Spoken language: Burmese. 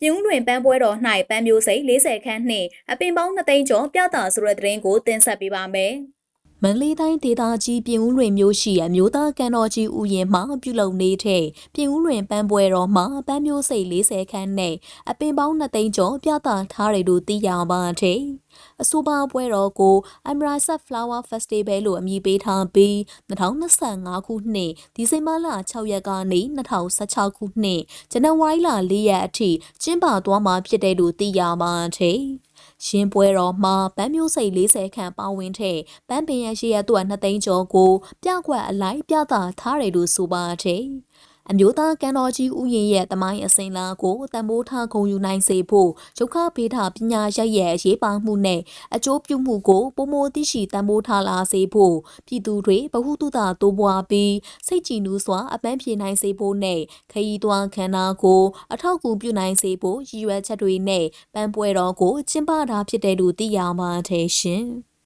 ပြည်ဦးလွင်ပန်းပွဲတော်၌ပန်းမျိုးစိတ်40ခန်းနှင့်အပင်ပေါင်း2သိန်းကျော်ပြသဆိုတဲ့သတင်းကိုတင်ဆက်ပေးပါမယ်။မန္တလေးတိုင်းဒေသကြီးပြင်ဦးလွင်မြို့ရှိအမျိုးသားကန်တော်ကြီးဥယျာဉ်မှာပြုလုပ်နေတဲ့ပြင်ဦးလွင်ပန်းပွဲတော်မှာပန်းမျိုးစိတ်40ခန်းနဲ့အပင်ပေါင်း2သိန်းကျော်ပြသထားတယ်လို့သိရပါတယ်။ အဆိုပါပွဲတော်ကို Amrasat Flower Festival လို့အမည်ပေးထားပြီး2025ခုနှစ်ဒီဇင်ဘာလ6ရက်ကနေ2016ခုနှစ်ဇန်နဝါရီလ4ရက်အထိကျင်းပသွားမှာဖြစ်တယ်လို့သိရပါတယ်။ရင်းပွဲတော်မှာပန်းမျိုးစိတ်40ခန့်ပါဝင်တဲ့ပန်းပင်ရရှိရသူက2သိန်းကျော်ကို ပြကွက်အလိုက်ပြသထားတယ်လို့ဆိုပါတယ်။ အမျိုးသားကန်တော်ကြီးဥယျာဉ်ရဲ့တမိုင်းအစဉ်လာကိုတံမိုးထားဂုံယူနိုင်စေဖို့ရုခဗေဒပညာရပ်ရဲ့အရေးပါမှုနဲ့အကျိုးပြုမှုကိုပုံမသိရှိတံမိုးထားလာစေဖို့ပြည်သူတွေဗဟုသုတတိုးပွားပြီးစိတ်ကြည်နူးစွာအပန်းဖြေနိုင်စေဖို့နဲ့ခရီးသွားခန္ဓာကိုအထောက်အကူပြုနိုင်စေဖို့ရည်ရွယ်ချက်တွေနဲ့ပန်းပွဲတော်ကိုကျင်းပတာဖြစ်တယ်လို့သိရပါတယ်ရှင်။